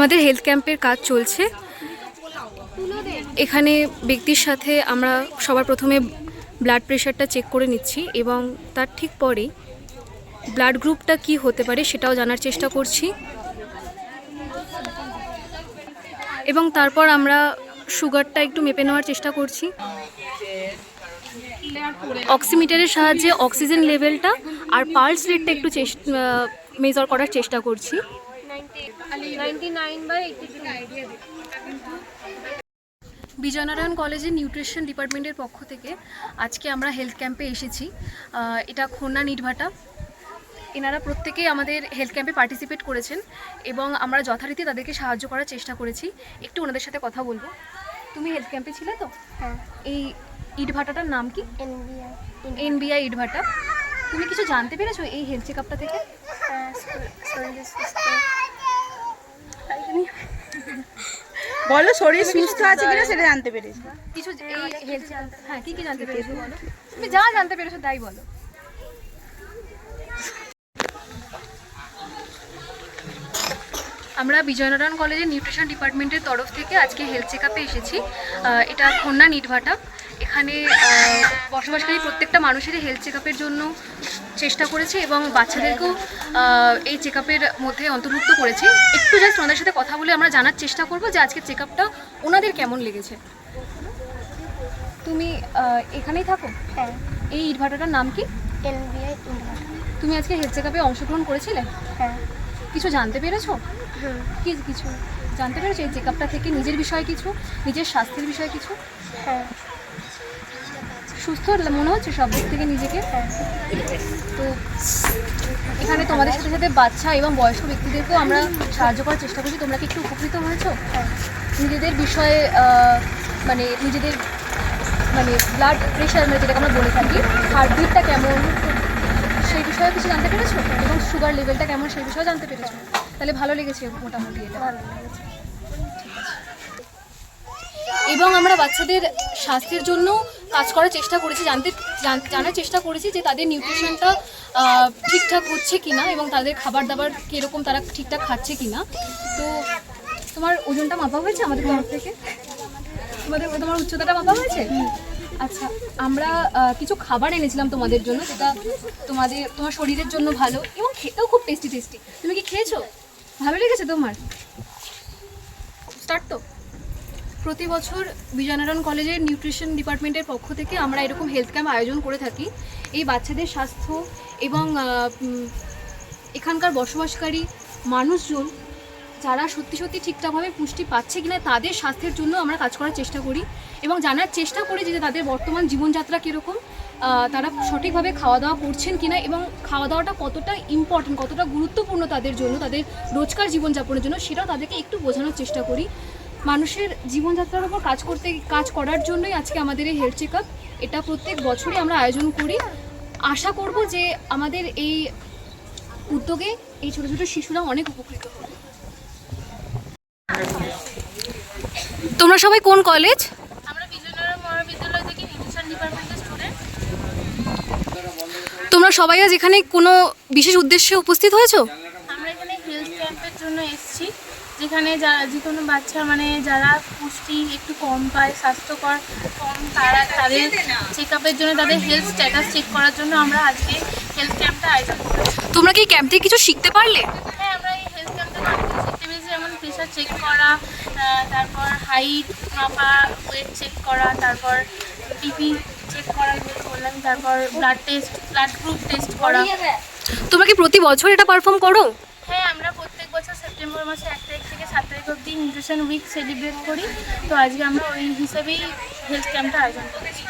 আমাদের হেলথ ক্যাম্পের কাজ চলছে। এখানে ব্যক্তির সাথে আমরা সবার প্রথমে ব্লাড প্রেশারটা চেক করে নিচ্ছি এবং তার ঠিক পরেই ব্লাড গ্রুপটা কি হতে পারে সেটাও জানার চেষ্টা করছি। এবং তারপর আমরা সুগারটা একটু মেপে নেওয়ার চেষ্টা করছি। অক্সিমিটারের সাহায্যে অক্সিজেন লেভেলটা আর পালস রেটটা একটু মেজার করার চেষ্টা করছি। বিজয়নারায়ণ কলেজের নিউট্রিশন ডিপার্টমেন্টের পক্ষ থেকে আজকে আমরা হেলথ ক্যাম্পে এসেছি। এটা খুলনা নিটভাটা। এনারা প্রত্যেকেই আমাদের হেলথ ক্যাম্পে পার্টিসিপেট করেছেন এবং আমরা যথারীতি তাদেরকে সাহায্য করার চেষ্টা করেছি। একটু ওনাদের সাথে কথা বলব। তুমি হেলথ ক্যাম্পে ছিলে তো? হ্যাঁ। এই ইটভাটাটার নাম কি? এনবিআই। ইটভাটা। তুমি কিছু জানতে পেরেছ এই হেলথ চেক আপটা থেকে শরীর সুস্থ বলো শরীর সুস্থ আছে কিনা সেটা জানতে পেরেছি। কিছু এই হেলথ হ্যাঁ কি কি জানতে পেরেছ। বলো? তুমি যা জানতে পেরেছ তাই বলো। আমরা বিজয়নারায়ণ কলেজের নিউট্রিশন ডিপার্টমেন্টের তরফ থেকে আজকে হেলথ চেক আপে এসেছি এটা খন্না নিটভাটা এখানে বসবাসকারী প্রত্যেকটা মানুষেরই হেলথ চেকআপের জন্য চেষ্টা করেছি এবং বাচ্চাদেরকেও এই চেক মধ্যে অন্তর্ভুক্ত করেছি। একটু জাস্ট ওনাদের সাথে কথা বলে আমরা জানার চেষ্টা করব যে আজকে চেক আপটা ওনাদের কেমন লেগেছে। তুমি এখানেই থাকো? হ্যাঁ। এই ইটভাটাটার নাম কি? তুমি আজকে হেলথ চেক আপে অংশগ্রহণ করেছিলে? হ্যাঁ। কিছু জানতে পেরেছ? কি কিছু? জানতে পেরেছ এই চেক আপটা থেকে নিজের বিষয়ে কিছু? নিজের স্বাস্থ্যের বিষয়ে কিছু? হ্যাঁ। সুস্থ মনে হচ্ছে সব দিক থেকে নিজেকে তো এখানে তোমাদের সাথে সাথে বাচ্চা এবং বয়স্ক ব্যক্তিদেরকেও আমরা সাহায্য করার চেষ্টা করছি। তোমরা কি একটু উপকৃত হয়েছো? হ্যাঁ নিজেদের বিষয়ে মানে নিজেদের মানে ব্লাড প্রেশার মানে যেটাকে আমরা বলে থাকি হার্টবিটটা কেমন সেই বিষয়ে কিছু জানতে পেরেছ? এবং সুগার লেভেলটা কেমন সেই বিষয়ে জানতে পেরেছ? তাহলে ভালো লেগেছে মোটামুটি এটা। ভালো লেগেছে। এবং আমরা বাচ্চাদের স্বাস্থ্যের জন্য কাজ করার চেষ্টা করেছি জানতে জানার চেষ্টা করেছি যে তাদের নিউট্রিশনটা ঠিকঠাক হচ্ছে কিনা এবং তাদের খাবার দাবার কীরকম তারা ঠিকঠাক খাচ্ছে কিনা। তো তোমার ওজনটা মাপা হয়েছে আমাদের তরফ থেকে? তোমাদের তোমার উচ্চতাটা মাপা হয়েছে? আচ্ছা আমরা কিছু খাবার এনেছিলাম তোমাদের জন্য যেটা তোমাদের তোমার শরীরের জন্য ভালো এবং খেতেও খুব টেস্টি টেস্টি তুমি কি খেয়েছো? ভালো লেগেছে তোমার? স্টার্ট তো। প্রতি বছর বিজয়নারায়ণ কলেজের নিউট্রিশন ডিপার্টমেন্টের পক্ষ থেকে আমরা এরকম হেলথ ক্যাম্প আয়োজন করে থাকি। এই বাচ্চাদের স্বাস্থ্য এবং এখানকার বসবাসকারী মানুষজন যারা সত্যি সত্যি ঠিকঠাকভাবে পুষ্টি পাচ্ছে কিনা তাদের স্বাস্থ্যের জন্য আমরা কাজ করার চেষ্টা করি এবং জানার চেষ্টা করি যে তাদের বর্তমান জীবনযাত্রা কীরকম তারা সঠিকভাবে খাওয়া দাওয়া করছেন কিনা এবং খাওয়া দাওয়াটা কতটা ইম্পর্টেন্ট কতটা গুরুত্বপূর্ণ তাদের জন্য, তাদের রোজকার জীবনযাপনের জন্য সেটাও তাদেরকে একটু বোঝানোর চেষ্টা করি। মানুষের জীবনযাত্রার উপর কাজ করতে কাজ করার জন্যই আজকে আমাদের এই হেলথ চেক এটা প্রত্যেক বছরই আমরা আয়োজন করি। আশা করব যে আমাদের এই উদ্যোগে এই ছোটো ছোটো শিশুরা অনেক উপকৃত হবে। তোমরা সবাই কোন কলেজ আমরা বিজয়নগর মহাবিদ্যালয় থেকে নিউট্রিশন ডিপার্টমেন্টের স্টুডেন্ট তোমরা সবাই আজ এখানে কোনো বিশেষ উদ্দেশ্যে উপস্থিত হয়েছো আমরা এখানে হেলথ ক্যাম্পের জন্য এসেছি যেখানে যারা যে কোনো বাচ্চা মানে যারা পুষ্টি একটু কম পায় স্বাস্থ্যকর কম তারা তাদের চেক আপের জন্য তাদের হেলথ স্ট্যাটাস চেক করার জন্য আমরা আজকে হেলথ ক্যাম্পটা আয়োজন করেছি। তোমরা কি ক্যাম্প থেকে কিছু শিখতে পারলে? হ্যাঁ আমরা এই হেলথ ক্যাম্পটা শিখতে পেরেছি যেমন প্রেশার চেক করা তারপর হাইট মাপা ওয়েট চেক করা তারপর বিপি চেক করা যেটা বললাম তারপর blood test blood group test করা। তোমরা কি প্রতি বছর এটা পারফর্ম করো হ্যাঁ আমরা প্রত্যেক বছর সেপ্টেম্বর মাসে এক তারিখ থেকে সাত তারিখ অবধি নিউট্রিশন উইক সেলিব্রেট করি। তো আজকে আমরা ওই হিসেবেই হেলথ ক্যাম্পটা আয়োজন করেছি।